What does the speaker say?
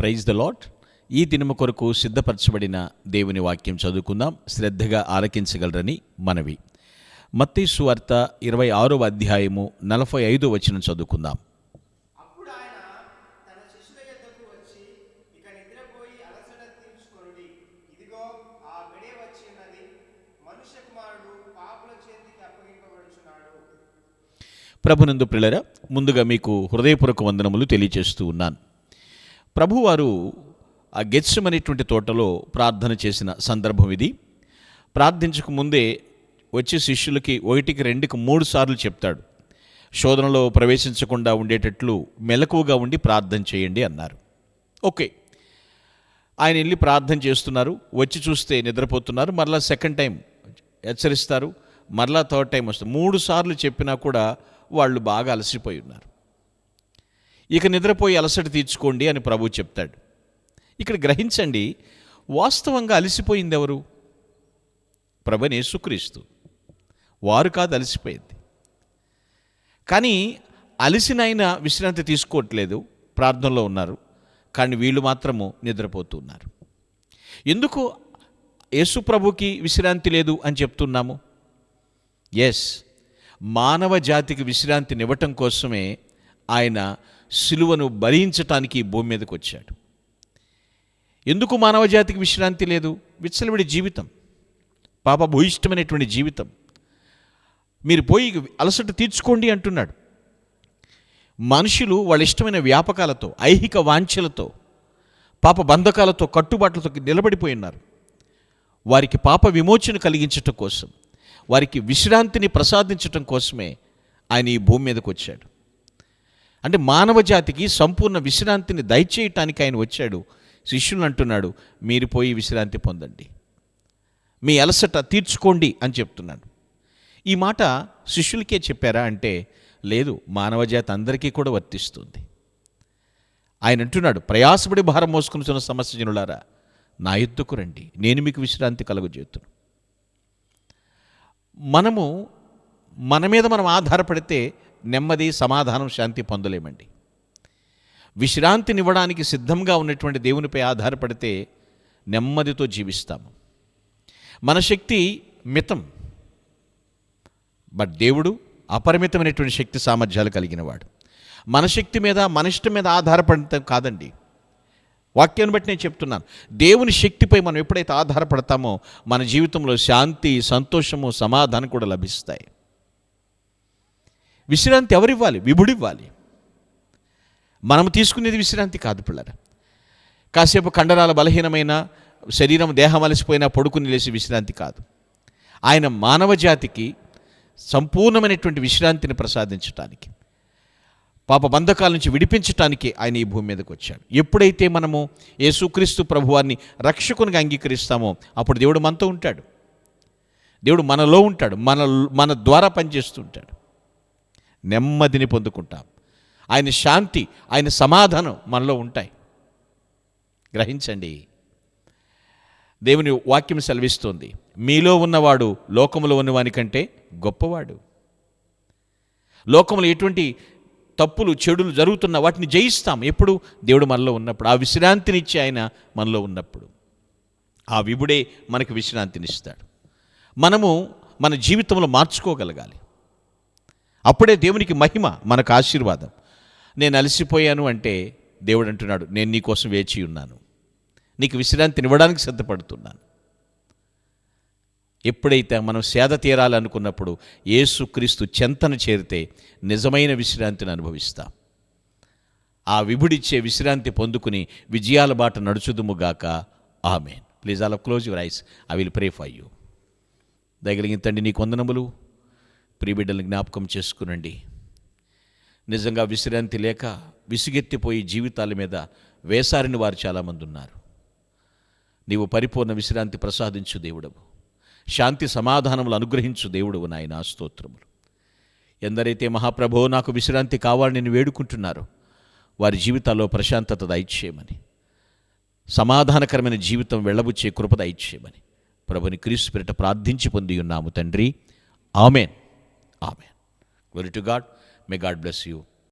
Praise the lot ఈ దినము కొరకు సిద్ధపరచబడిన దేవుని వాక్యం చదువుకుందాం. శ్రద్ధగా ఆలకించగలరని మనవి. మత్తయి సువార్త ఇరవై ఆరవ అధ్యాయము నలభై ఐదో వచనం చదువుకుందాం. ప్రభునందు పిల్లర ముందుగా మీకు హృదయపూర్వక వందనములు తెలియజేస్తూ ఉన్నాను. ప్రభువారు ఆ గెత్సం అనేటువంటి తోటలో ప్రార్థన చేసిన సందర్భం ఇది. ప్రార్థించక ముందే వచ్చి శిష్యులకి ఒకటికి రెండుకి మూడు సార్లు చెప్తాడు. శోధనలో ప్రవేశించకుండా ఉండేటట్లు మెలకువగా ఉండి ప్రార్థన చేయండి అన్నారు. ఓకే. ఆయన వెళ్ళి ప్రార్థన చేస్తున్నారు. వచ్చి చూస్తే నిద్రపోతున్నారు. మరలా సెకండ్ టైం హెచ్చరిస్తారు. మరలా థర్డ్ టైం వస్తుంది. మూడు సార్లు చెప్పినా కూడా వాళ్ళు బాగా అలసిపోయి ఉన్నారు. ఇక నిద్రపోయి అలసట తీర్చుకోండి అని ప్రభు చెప్తాడు. ఇక్కడ గ్రహించండి వాస్తవంగా అలసిపోయింది ఎవరు ప్రభని యేసుక్రీస్తు. వారు కాదు అలసిపోయింది. కానీ అలసినైన విశ్రాంతి తీసుకోవట్లేదు ప్రార్థనలో ఉన్నారు కానీ వీళ్ళు మాత్రము నిద్రపోతూ ఉన్నారు ఎందుకు యేసు ప్రభుకి విశ్రాంతి లేదు అని చెప్తున్నాము? ఎస్ మానవ జాతికి విశ్రాంతినివ్వటం కోసమే ఆయన సిలువను భరించటానికి భూమి మీదకి వచ్చాడు. ఎందుకు మానవజాతికి విశ్రాంతి లేదు? విచ్చలవిడి జీవితం. పాప భూయిష్టమైనటువంటి జీవితం. మీరు పోయి అలసట తీర్చుకోండి అంటున్నాడు. మనుషులు వాళ్ళ ఇష్టమైన వ్యాపకాలతో ఐహిక వాంఛలతో పాప బంధకాలతో కట్టుబాట్లతో నిలబడిపోయి ఉన్నారు వారికి పాప విమోచన కలిగించటం కోసం వారికి విశ్రాంతిని ప్రసాదించటం కోసమే ఆయన ఈ భూమి మీదకి వచ్చాడు. అంటే మానవ జాతికి సంపూర్ణ విశ్రాంతిని దయచేయటానికి ఆయన వచ్చాడు. శిష్యులు అంటున్నాడు మీరు పోయి విశ్రాంతి పొందండి. మీ అలసట తీర్చుకోండి అని చెప్తున్నాడు. ఈ మాట శిష్యులకే చెప్పారా అంటే లేదు మానవ జాతి అందరికీ కూడా వర్తిస్తుంది. ఆయన అంటున్నాడు ప్రయాసపడి భారం మోసుకుని సమస్య జనులారా నా ఎత్తుకు రండి. నేను మీకు విశ్రాంతి కలుగజేతును మనము మన మీద మనం ఆధారపడితే నెమ్మది సమాధానం శాంతి పొందలేమండి. విశ్రాంతినివ్వడానికి సిద్ధంగా ఉన్నటువంటి దేవునిపై ఆధారపడితే నెమ్మదితో జీవిస్తాము. మన శక్తి మితం. బట్ దేవుడు అపరిమితమైనటువంటి శక్తి సామర్థ్యాలు కలిగినవాడు. మన శక్తి మీద మన ఇష్టం మీద ఆధారపడటం కాదండి. వాక్యాన్ని బట్టి నేను చెప్తున్నాను. దేవుని శక్తిపై మనం ఎప్పుడైతే ఆధారపడతామో మన జీవితంలో శాంతి సంతోషము సమాధానం కూడా లభిస్తాయి. విశ్రాంతి ఎవరివ్వాలి? విభుడివ్వాలి. మనం తీసుకునేది విశ్రాంతి కాదు పిల్లర. కాసేపు కండరాల బలహీనమైన శరీరం దేహం అలసిపోయినా పడుకుని లేచి విశ్రాంతి కాదు. ఆయన మానవ జాతికి సంపూర్ణమైనటువంటి విశ్రాంతిని ప్రసాదించటానికి పాప బంధకాల నుంచి విడిపించటానికి ఆయన ఈ భూమి మీదకి వచ్చాడు. ఎప్పుడైతే మనము యేసుక్రీస్తు ప్రభువాన్ని రక్షకునిగా అంగీకరిస్తామో అప్పుడు దేవుడు మనతో ఉంటాడు. దేవుడు మనలో ఉంటాడు. మన మన ద్వారా పనిచేస్తుంటాడు నెమ్మదిని పొందుకుంటాం. ఆయన శాంతి ఆయన సమాధానం మనలో ఉంటాయి. గ్రహించండి. దేవుని వాక్యం సెలవిస్తోంది. మీలో ఉన్నవాడు లోకములో ఉన్నవాని కంటే గొప్పవాడు. లోకంలో ఎటువంటి తప్పులు చెడులు జరుగుతున్న వాటిని జయిస్తాం. ఎప్పుడు? దేవుడు మనలో ఉన్నప్పుడు. ఆ విశ్రాంతినిచ్చి ఆయన మనలో ఉన్నప్పుడు. ఆ విభుడే మనకు విశ్రాంతినిస్తాడు. మనము మన జీవితంలో మార్చుకోగలగాలి. అప్పుడే దేవునికి మహిమ మనకు ఆశీర్వాదం. నేను అలసిపోయాను అంటే దేవుడు అంటున్నాడు నేను నీకోసం వేచి ఉన్నాను. నీకు విశ్రాంతినివ్వడానికి సిద్ధపడుతున్నాను. ఎప్పుడైతే మనం సేద తీరాలనుకున్నప్పుడు యేసుక్రీస్తు చెంతను చేరితే నిజమైన విశ్రాంతిని అనుభవిస్తాం. ఆ విభుడిచ్చే విశ్రాంతి పొందుకుని విజయాల బాట నడుచుదుముగాక ఆమెన్. ప్లీజ్ అలా close your eyes. I will pray for you. దయగలిగిన తండ్రి నీ కొందనములు ప్రియబిడ్డలను జ్ఞాపకం చేసుకునండి. నిజంగా విశ్రాంతి లేక విసుగెత్తిపోయి జీవితాల మీద వేసారిన వారు చాలామంది ఉన్నారు. నీవు పరిపూర్ణ విశ్రాంతి ప్రసాదించు దేవుడవు. శాంతి సమాధానములు అనుగ్రహించు దేవుడవు నాయన స్తోత్రములు. ఎందరైతే మహాప్రభో నాకు విశ్రాంతి కావాలని నేను వేడుకుంటున్నారో వారి జీవితాల్లో ప్రశాంతత దయచేయమని సమాధానకరమైన జీవితం వెళ్ళబుచ్చే కృప దయచేయమని ప్రభుని క్రీస్తు పేరిట ప్రార్థించి పొంది ఉన్నాము తండ్రి. Amen. Amen. Glory to God. May God bless you.